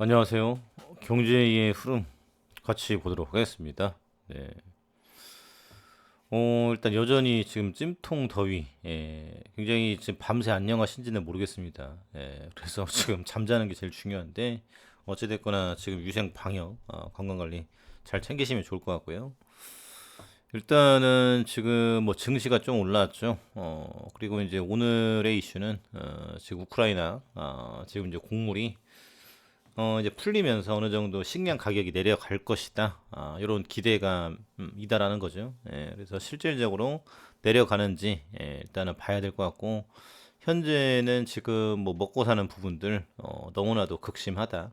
안녕하세요. 경제의 흐름 같이 보도록 하겠습니다. 네. 어, 일단 여전히 지금 찜통 더위, 예, 굉장히 지금 밤새 안녕하신지는 모르겠습니다. 예, 그래서 지금 잠자는 게 제일 중요한데, 어찌됐거나 지금 위생 방역, 어, 건강 관리 잘 챙기시면 좋을 것 같고요. 일단은 지금 뭐 증시가 좀 올라왔죠. 어, 그리고 이제 오늘의 이슈는, 어, 지금 우크라이나, 어, 지금 이제 곡물이 어, 이제 풀리면서 어느 정도 식량 가격이 내려갈 것이다. 아, 이런 기대감이다라는 거죠. 예, 그래서 실질적으로 내려가는지 예, 일단은 봐야 될 것 같고 현재는 지금 뭐 먹고 사는 부분들 어, 너무나도 극심하다.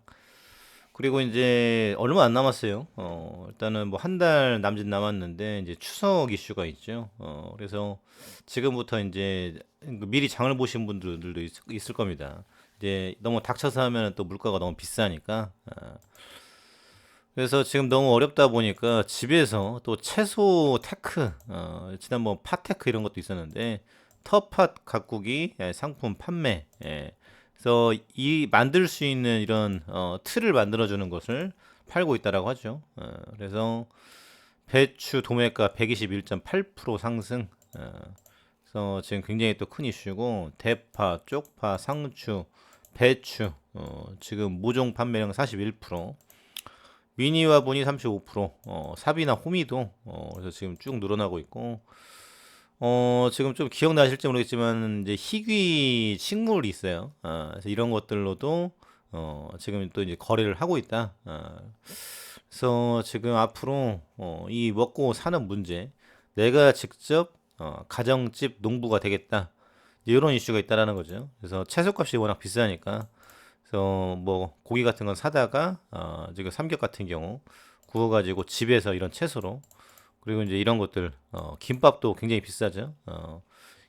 그리고 이제 얼마 안 남았어요. 어, 일단은 뭐 한 달 남짓 남았는데 이제 추석 이슈가 있죠. 어, 그래서 지금부터 이제 미리 장을 보신 분들도 있, 있을 겁니다. 이제 너무 닥쳐서 하면 또 물가가 너무 비싸니까. 아, 그래서 지금 너무 어렵다 보니까 집에서 또 채소 테크, 어, 지난번 팥테크 이런 것도 있었는데 텃팥 가꾸기 예, 상품 판매. 예. 그래서 이 만들 수 있는 이런 어, 틀을 만들어 주는 것을 팔고 있다라고 하죠. 어, 그래서 배추 도매가 121.8% 상승. 어, 그래서 지금 굉장히 또 큰 이슈고 대파, 쪽파, 상추, 배추 어, 지금 모종 판매량 41%, 미니와 분이 35%, 어, 삽이나 호미도 어, 그래서 지금 쭉 늘어나고 있고 어, 지금 좀 기억나실지 모르겠지만 이제 희귀 식물이 있어요. 어, 그래서 이런 것들로도 어, 지금 또 이제 거래를 하고 있다. 어, 그래서 지금 앞으로 어, 이 먹고 사는 문제, 내가 직접 어, 가정집 농부가 되겠다. 이런 이슈가 있다라는 거죠. 그래서 채소값이 워낙 비싸니까 그래서 뭐 고기 같은 건 사다가 어, 지금 삼겹 같은 경우 구워가지고 집에서 이런 채소로 그리고 이제 이런 것들 어, 김밥도 굉장히 비싸죠. 어,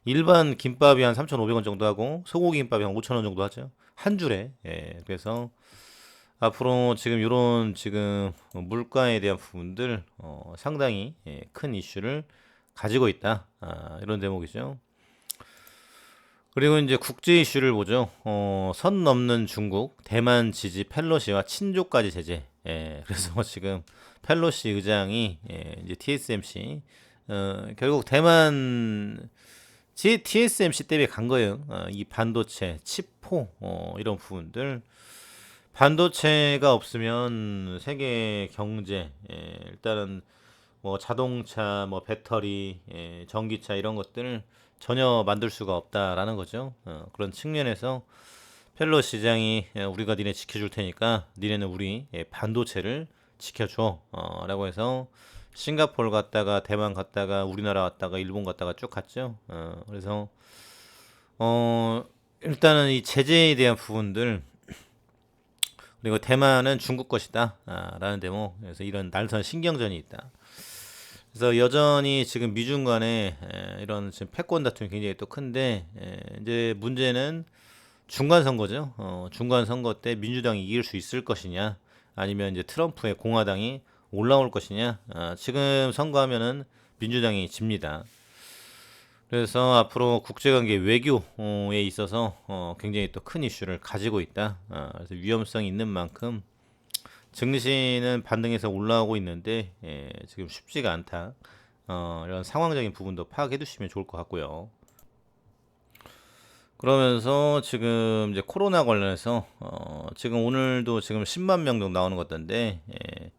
일반 김밥이 한 3,500원 정도 하고 소고기 김밥이 한 5,000원 정도 하죠. 한 줄에. 예, 그래서 앞으로 지금 이런 지금 물가에 대한 부분들 어, 상당히 예, 큰 이슈를 가지고 있다. 아, 이런 대목이죠. 그리고 이제 국제 이슈를 보죠. 어, 선 넘는 중국, 대만 지지 펠로시와 친족까지 제재. 예, 그래서 지금 펠로시 의장이 예, 이제 TSMC 어, 결국 대만 지 TSMC 때문에 간 거예요. 어, 이 반도체, 칩포 어, 이런 부분들 반도체가 없으면 세계 경제 예, 일단은 뭐 자동차, 뭐 배터리, 예, 전기차 이런 것들 전혀 만들 수가 없다라는 거죠. 어, 그런 측면에서 펠로 시장이 예, 우리가 니네 지켜줄 테니까 니네는 우리 예, 반도체를 지켜줘 어, 라고 해서 싱가포르 갔다가 대만 갔다가 우리나라 갔다가 일본 갔다가 쭉 갔죠. 어, 그래서 어, 일단은 이 제재에 대한 부분들 그리고 대만은 중국 것이다 아, 라는 데모 그래서 이런 날선 신경전이 있다. 그래서 여전히 지금 미중 간에 이런 지금 패권 다툼이 굉장히 또 큰데 이제 문제는 중간 선거죠. 어, 중간 선거 때 민주당이 이길 수 있을 것이냐, 아니면 이제 트럼프의 공화당이 올라올 것이냐. 아, 지금 선거하면은 민주당이 집니다. 그래서 앞으로 국제관계 외교에 있어서 어, 굉장히 또 큰 이슈를 가지고 있다. 아, 그래서 위험성이 있는 만큼 증시는 반등해서 올라오고 있는데 예, 지금 쉽지가 않다. 어, 이런 상황적인 부분도 파악해 두시면 좋을 것 같고요. 그러면서 지금 이제 코로나 관련해서 어, 지금 오늘도 지금 10만 명 정도 나오는 것 같던데 예,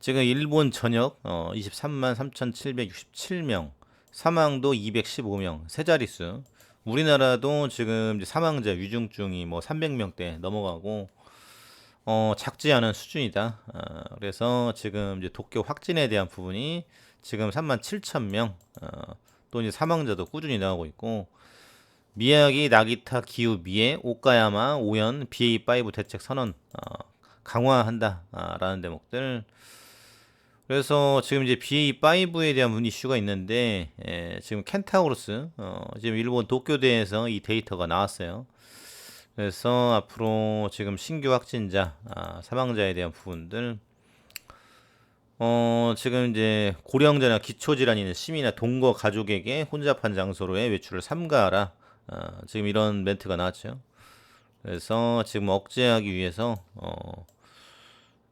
지금 일본 전역 어, 23만 3,767명 사망도 215명 세 자릿수 우리나라도 지금 사망자 위중증이 뭐 300명대 넘어가고 어, 작지 않은 수준이다. 어, 그래서 지금 이제 도쿄 확진에 대한 부분이 지금 3만 7천 명, 어, 또 이제 사망자도 꾸준히 나오고 있고, 미야기, 나기타, 기후, 미에, 오카야마, 오현, BA5 대책 선언, 어, 강화한다라는 대목들. 그래서 지금 이제 BA5에 대한 이슈가 있는데, 예, 지금 켄타우로스, 어, 지금 일본 도쿄대에서 이 데이터가 나왔어요. 그래서 앞으로 지금 신규 확진자, 아, 사망자에 대한 부분들, 어, 지금 이제 고령자나 기초질환이 있는 시민이나 동거 가족에게 혼잡한 장소로의 외출을 삼가하라. 아, 지금 이런 멘트가 나왔죠. 그래서 지금 억제하기 위해서 어,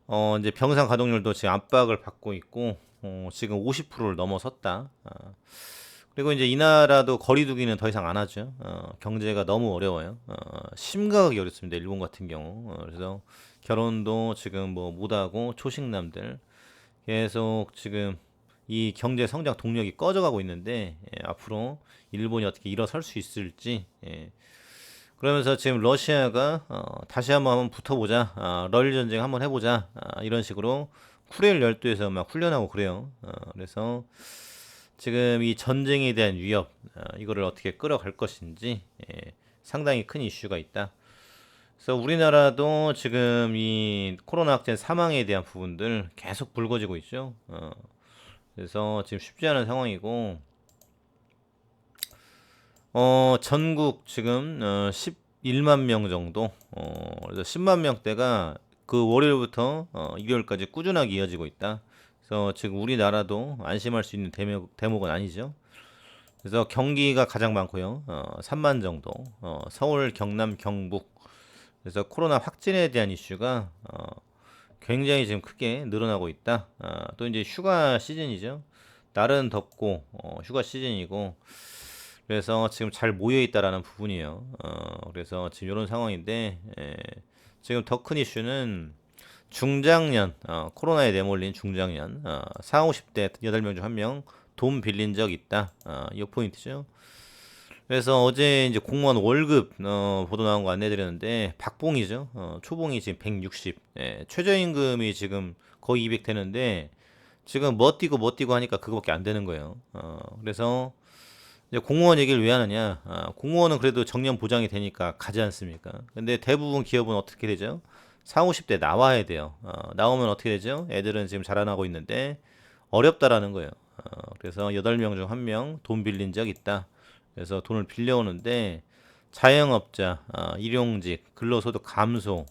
어 이제 병상 가동률도 지금 압박을 받고 있고 어, 지금 50%를 넘어섰다. 어, 그리고 이제 이 나라도 거리두기는 더 이상 안 하죠. 어, 경제가 너무 어려워요. 어, 심각하게 어렵습니다. 일본 같은 경우. 어, 그래서 결혼도 지금 뭐 못하고 초식남들 계속 지금 이 경제 성장 동력이 꺼져가고 있는데 예, 앞으로 일본이 어떻게 일어설 수 있을지 예. 그러면서 지금 러시아가 어, 다시 한번 한번 붙어보자 아, 럴 전쟁 한번 해보자 아, 이런 식으로 쿠렐 열도에서 막 훈련하고 그래요 어, 그래서 지금 이 전쟁에 대한 위협 아, 이거를 어떻게 끌어갈 것인지 예, 상당히 큰 이슈가 있다 그래서 우리나라도 지금 이 코로나 확진 사망에 대한 부분들 계속 불거지고 있죠 어, 그래서 지금 쉽지 않은 상황이고 어, 전국 지금 어, 11만 명 정도. 어, 그래서 10만 명대가 그 월요일부터 어, 일요일까지 꾸준하게 이어지고 있다. 그래서 지금 우리나라도 안심할 수 있는 대목, 대목은 아니죠. 그래서 경기가 가장 많고요. 어, 3만 정도. 어, 서울, 경남, 경북. 그래서 코로나 확진에 대한 이슈가 어, 굉장히 지금 크게 늘어나고 있다. 어, 또 이제 휴가 시즌이죠. 날은 덥고 어, 휴가 시즌이고 그래서 지금 잘 모여 있다라는 부분이에요. 어, 그래서 지금 이런 상황인데 예, 지금 더 큰 이슈는 중장년 어, 코로나에 내몰린 중장년 어, 4, 50대 8명 중한명돈 빌린 적 있다. 어, 이 포인트죠. 그래서 어제 이제 공무원 월급 어, 보도 나온 거 안내드렸는데 박봉이죠. 어, 초봉이 지금 160. 예, 최저임금이 지금 거의 200 되는데 지금 뭐 뛰고 뭐 뛰고 하니까 그거밖에 안 되는 거예요. 어, 그래서 이제 공무원 얘기를 왜 하느냐? 아, 공무원은 그래도 정년 보장이 되니까 가지 않습니까? 근데 대부분 기업은 어떻게 되죠? 4, 50대 나와야 돼요. 어, 나오면 어떻게 되죠? 애들은 지금 자라나고 있는데 어렵다라는 거예요. 어, 그래서 8명 중 1명 돈 빌린 적 있다. 그래서 돈을 빌려오는데 자영업자, 어, 일용직, 근로소득 감소,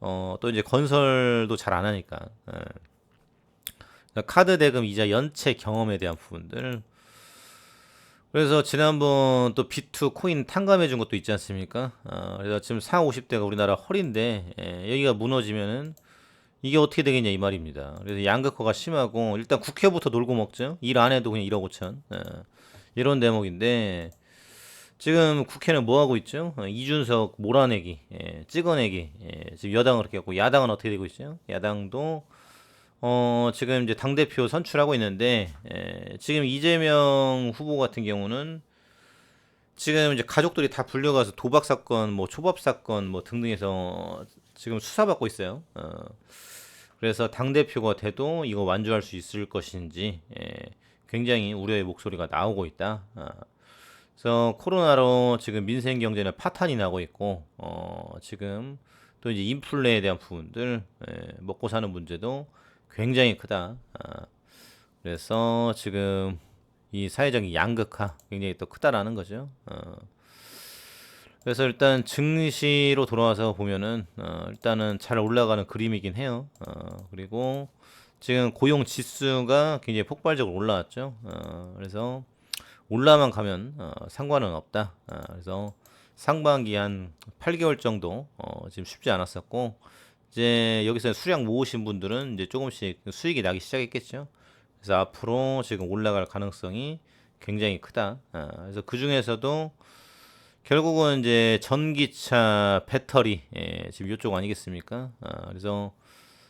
어, 또 이제 건설도 잘 안 하니까. 예. 카드 대금 이자 연체 경험에 대한 부분들 그래서 지난번 또 비투 코인 탕감해 준 것도 있지 않습니까? 어, 그래서 지금 4, 50대가 우리나라 허리인데 예, 여기가 무너지면은 이게 어떻게 되겠냐 이 말입니다. 그래서 양극화가 심하고 일단 국회부터 놀고 먹죠. 일 안 해도 그냥 1억 5천 예, 이런 대목인데 지금 국회는 뭐 하고 있죠? 어, 이준석 몰아내기, 예, 찍어내기. 예, 지금 여당은 그렇게 했고 야당은 어떻게 되고 있어요? 야당도 어, 지금 이제 당대표 선출하고 있는데, 에, 지금 이재명 후보 같은 경우는 지금 이제 가족들이 다 불려가서 도박 사건, 뭐 초밥 사건, 뭐 등등해서 지금 수사받고 있어요. 어, 그래서 당 대표가 돼도 이거 완주할 수 있을 것인지, 에, 굉장히 우려의 목소리가 나오고 있다. 어, 그래서 코로나로 지금 민생 경제는 파탄이 나고 있고, 어, 지금 또 이제 인플레에 대한 부분들, 에, 먹고 사는 문제도 굉장히 크다. 아, 그래서 지금 이 사회적인 양극화 굉장히 또 크다라는 거죠. 어. 그래서 일단 증시로 돌아와서 보면은 어, 일단은 잘 올라가는 그림이긴 해요. 어, 그리고 지금 고용 지수가 굉장히 폭발적으로 올라왔죠. 어, 그래서 올라만 가면 어, 상관은 없다. 어, 그래서 상반기 한 8개월 정도 어, 지금 쉽지 않았었고 이제 여기서 수량 모으신 분들은 이제 조금씩 수익이 나기 시작했겠죠. 그래서 앞으로 지금 올라갈 가능성이 굉장히 크다. 아, 그래서 그 중에서도 결국은 이제 전기차 배터리 예, 지금 이쪽 아니겠습니까? 아, 그래서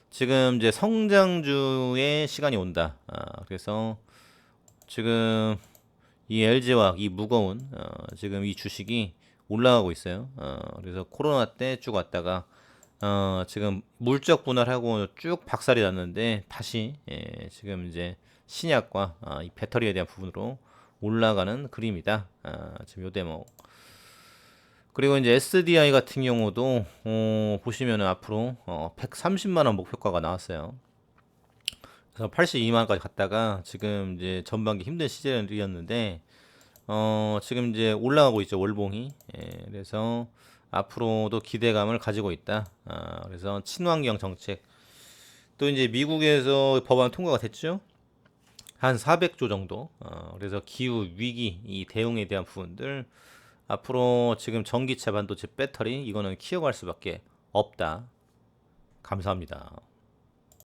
지금 이제 성장주의 시간이 온다. 아, 그래서 지금 이 LG화학 이 무거운 어, 지금 이 주식이 올라가고 있어요. 어, 그래서 코로나 때 쭉 왔다가 어, 지금 물적 분할하고 쭉 박살이 났는데 다시 예, 지금 이제 신약과 어, 이 배터리에 대한 부분으로 올라가는 그림이다. 어, 지금 요 대목. 그리고 이제 SDI 같은 경우도 어, 보시면은 앞으로 어, 130만 원 목표가가 나왔어요. 그래서 82만 원까지 갔다가 지금 이제 전반기 힘든 시절이었는데 어, 지금 이제 올라가고 있죠 월봉이. 예, 그래서 앞으로도 기대감을 가지고 있다. 아, 그래서 친환경 정책 또 이제 미국에서 법안 통과가 됐죠. 한 400조 정도. 어, 그래서 기후 위기 이 대응에 대한 부분들 앞으로 지금 전기차 반도체 배터리 이거는 키워갈 수밖에 없다. 감사합니다.